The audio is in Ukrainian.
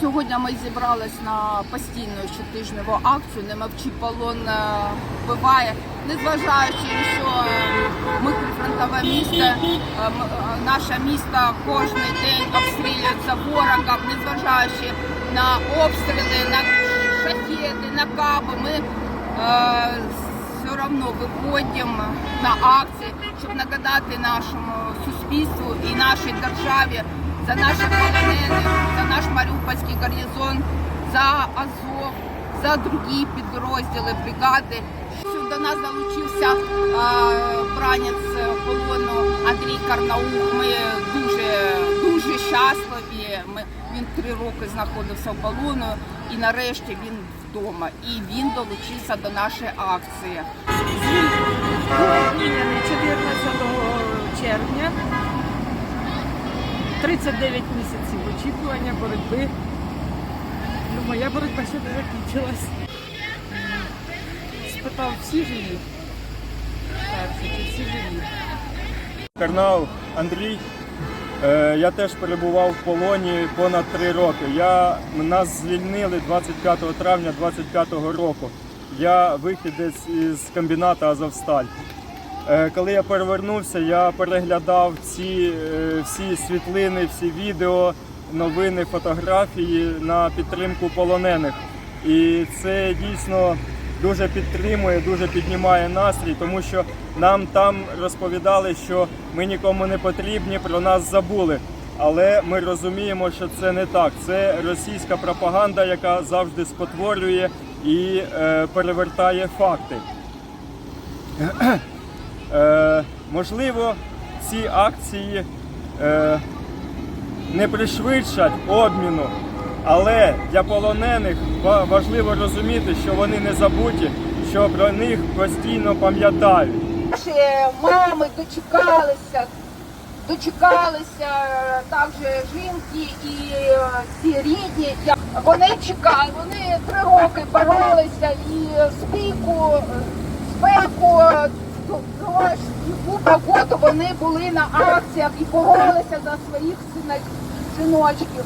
Сьогодні ми зібрались на постійну щотижневу акцію Не мовчи полон е, вбиває, незважаючи, що е, ми прифронтове місто, е, наше місто кожен день обстрілюється ворогом, незважаючи на обстріли, на шахеди, на каби. Ми все одно виходимо на акції, щоб нагадати нашому суспільству і нашій державі за наших полонених, наш Маріупольський гарнізон, за Азов, за другі підрозділи бригади. До нас долучився е, бранець полону Андрій Карнаух. Ми дуже дуже щасливі. Ми, він три роки знаходився в полону і нарешті він вдома. І він долучився до нашої акції. 39 місяців очікування, боротьби. Ну, моя боротьба ще не закінчилась. Спитав, всі живі? Всі живі? Карнал Андрій. Е, Я теж перебував в полоні понад три роки. Я, нас звільнили 25 травня 25 року. Я вихідець із комбіната Азовсталь. Е, Коли я перевернувся, я переглядав ці е, всі світлини, всі відео, новини, фотографії на підтримку полонених. І це дійсно дуже підтримує, дуже піднімає настрій, тому що нам там розповідали, що ми нікому не потрібні, про нас забули. Але ми розуміємо, що це не так. Це російська пропаганда, яка завжди спотворює і е, перевертає факти. Е, можливо, ці акції е, не пришвидшать обміну, але для полонених важливо розуміти, що вони не забуті, що про них постійно пам'ятають. Наші мами дочекалися, дочекалися е, також жінки і е, ці рідні. Вони чекали, вони три роки боролися і спеку, дощ, яку погоду вони були на акціях і боролися за своїх синочків.